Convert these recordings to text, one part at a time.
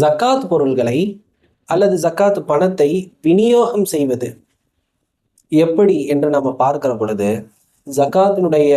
ஜக்காத் பொருள்களை அல்லது ஜக்காத் பணத்தை விநியோகம் செய்வது எப்படி என்று நம்ம பார்க்கிற பொழுது ஜக்காத்தினுடைய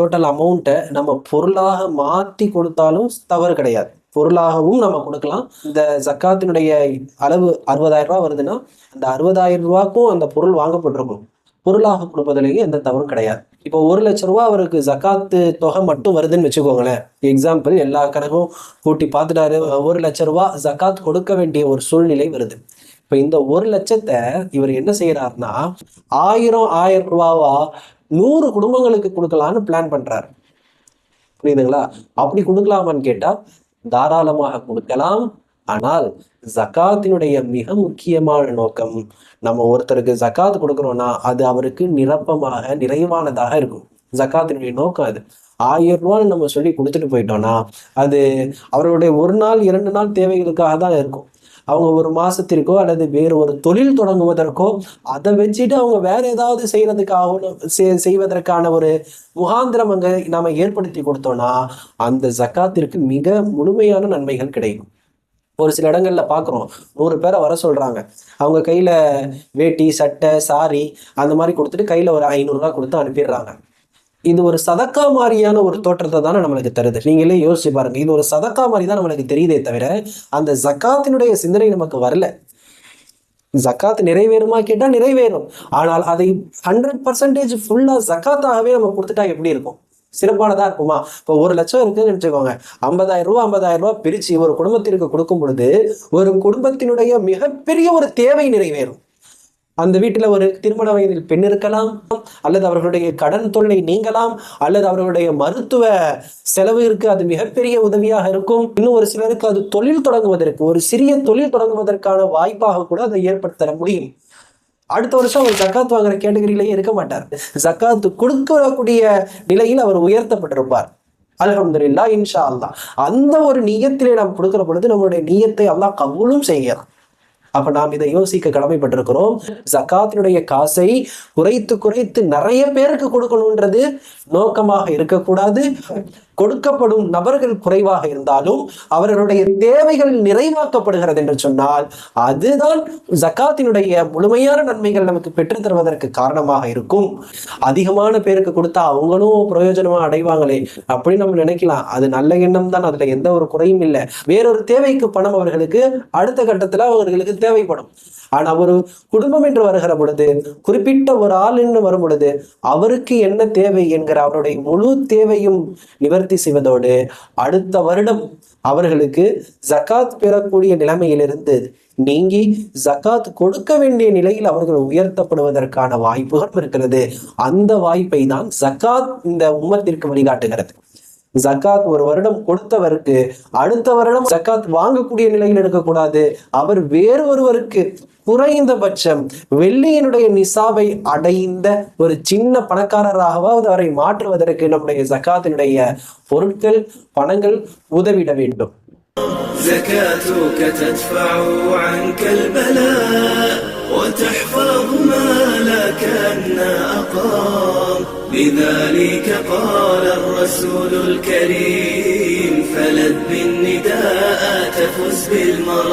டோட்டல் அமௌண்ட்டை நம்ம பொருளாக மாற்றி கொடுத்தாலும் தவறு கிடையாது. பொருளாகவும் நம்ம கொடுக்கலாம். இந்த ஜக்காத்தினுடைய அளவு அறுபதாயிரம் ரூபா வருதுன்னா அந்த அறுபதாயிரம் ரூபாக்கும் அந்த பொருள் வாங்கப்பட்டிருக்கும். பொருளாக கொடுப்பதிலேயே எந்த தவறும் கிடையாது. இப்போ ஒரு லட்ச ரூபா அவருக்கு ஜக்காத்து தொகை மட்டும் வருதுன்னு வச்சுக்கோங்களேன். எக்ஸாம்பிள் எல்லா கணக்கும் கூட்டி பார்த்துட்டாரு. ஒரு லட்ச ரூபா ஜக்காத் கொடுக்க வேண்டிய ஒரு சூழ்நிலை வருது. இப்போ இந்த ஒரு லட்சத்தை இவர் என்ன செய்யறாருன்னா ஆயிரம் ஆயிரம் ரூபாவா நூறு குடும்பங்களுக்கு கொடுக்கலான்னு பிளான் பண்றாரு. புரியுதுங்களா? அப்படி கொடுக்கலாமான்னு கேட்டா தாராளமாக கொடுக்கலாம். ஆனால் ஜக்காத்தினுடைய மிக முக்கியமான நோக்கம் நம்ம ஒருத்தருக்கு ஜக்காத் கொடுக்குறோம்னா அது அவருக்கு நிரப்பமாக நிறைவானதாக இருக்கும். ஜக்காத்தினுடைய நோக்கம் அது. ஆயிரம் ரூபான்னு நம்ம சொல்லி கொடுத்துட்டு போயிட்டோம்னா அது அவருடைய ஒரு நாள் இரண்டு நாள் தேவைகளுக்காக தான் இருக்கும். அவங்க ஒரு மாசத்திற்கோ அல்லது வேறு ஒரு தொழில் தொடங்குவதற்கோ அதை வச்சுட்டு அவங்க வேற ஏதாவது செய்யறதுக்காக செய்வதற்கான ஒரு முகாந்திரம் அங்க நாம ஏற்படுத்தி கொடுத்தோம்னா அந்த ஜக்காத்திற்கு மிக முழுமையான நன்மைகள் கிடைக்கும். ஒரு சில இடங்களில் பார்க்குறோம் நூறு பேரை வர சொல்கிறாங்க அவங்க கையில் வேட்டி சட்டை சாரி அந்த மாதிரி கொடுத்துட்டு கையில் ஒரு ஐநூறுரூவா கொடுத்து அனுப்பிடுறாங்க. இது ஒரு சதக்கா மாதிரியான ஒரு தோற்றத்தை தானே நம்மளுக்கு தருது. நீங்களே யோசிச்சு பாருங்க. இது ஒரு சதக்கா மாதிரி தான் நம்மளுக்கு தெரியுதே தவிர அந்த ஜக்காத்தினுடைய சிந்தனை நமக்கு வரல. ஜக்காத் நிறைவேறுமா கேட்டால் நிறைவேறும். ஆனால் அதை ஹண்ட்ரட் பர்சன்டேஜ் ஃபுல்லாக ஜக்காத்தாகவே நம்ம கொடுத்துட்டா எப்படி இருக்கும்? சிறப்பானதாக இருக்குமா? இப்போ ஒரு லட்சம் இருக்குன்னு நினச்சிக்கோங்க ஐம்பதாயிரம் ரூபா ஐம்பதாயிரம் ரூபா பிரித்து ஒரு குடும்பத்திற்கு கொடுக்கும் பொழுது ஒரு குடும்பத்தினுடைய மிகப்பெரிய ஒரு தேவை நிறைவேறும். அந்த வீட்டில் ஒரு திருமண வயதில் பெண் இருக்கலாம் அல்லது அவர்களுடைய கடன் தொல்லை நீங்கலாம் அல்லது அவர்களுடைய மருத்துவ செலவிற்கு அது மிகப்பெரிய உதவியாக இருக்கும். இன்னும் ஒரு சிலருக்கு அது தொழில் தொடங்குவதற்கு ஒரு சிறிய தொழில் தொடங்குவதற்கான வாய்ப்பாக கூட அதை ஏற்படுத்த முடியும். அடுத்த வருஷம் அவர் ஜக்காத் வாங்குற கேட்டகரியிலேயே இருக்க மாட்டார். ஜக்காத்து கொடுக்கக்கூடிய நிலையில் அவர் உயர்த்தப்பட்டிருப்பார். அலகம்துல்லா இன்ஷா அல்லா அந்த ஒரு நீயத்திலே நாம் கொடுக்கிற பொழுது நம்மளுடைய நீயத்தை அல்லாஹ் கவுளும் செய்யலாம் அப்ப நாம் இதை யோசிக்க கடமைப்பட்டிருக்கிறோம். ஜக்காத்தினுடைய காசை குறைத்து குறைத்து நிறைய பேருக்கு கொடுக்கணுன்றது நோக்கமாக இருக்கக்கூடாது. கொடுக்கப்படும் நபர்கள் குறைவாக இருந்தாலும் அவர்களுடைய தேவைகள் நிறைவாக்கப்படுகிறது என்று சொன்னால் அதுதான் ஜக்காத்தினுடைய முழுமையான நன்மைகள் நமக்கு பெற்று தருவதற்கு காரணமாக இருக்கும். அதிகமான பேருக்கு கொடுத்தா அவங்களும் பிரயோஜனமா அடைவாங்களே அப்படின்னு நம்ம நினைக்கலாம். அது நல்ல எண்ணம் தான். அதுல எந்த ஒரு குறையும் இல்லை. வேறொரு தேவைக்கு பணம் அவர்களுக்கு அடுத்த கட்டத்துல அவர்களுக்கு தேவைப்படும். ஆனா ஒரு குடும்பம் என்று வருகிற பொழுது குறிப்பிட்ட ஒரு ஆள் என்று வரும் பொழுது அவருக்கு என்ன தேவை என்கிற அவருடைய முழு தேவையும் நிவர்த்தி செய்வதோடு அடுத்த வருடம் அவர்களுக்கு ஜக்காத் பெறக்கூடிய நிலைமையிலிருந்து நீங்கி ஜக்காத் கொடுக்க வேண்டிய நிலையில் அவர்கள் உயர்த்தப்படுவதற்கான வாய்ப்புகள் இருக்கிறது. அந்த வாய்ப்பை தான் ஜக்காத் இந்த உம்மத்திற்கு வழிகாட்டுகிறது. ஜக்காத் ஒரு வருடம் கொடுத்தவருக்கு அடுத்த வருடம் ஜக்காத் வாங்கக்கூடிய நிலையில் இருக்கக்கூடாது அவர் வேறு ஒருவருக்கு குறைந்தபட்சம் வெள்ளியினுடைய நிசாவை அடைந்த ஒரு சின்ன பணக்காரராகவாவது அவரை மாற்றுவதற்கு நம்முடைய ஜக்காத்தினுடைய பொருட்கள் பணங்கள் உதவிட வேண்டும் زكاتك تدفع عنك البلاء وتحفظ مالك أن أقام لذلك قال الرسول الكريم فلد بالنداء تفز بالمرض.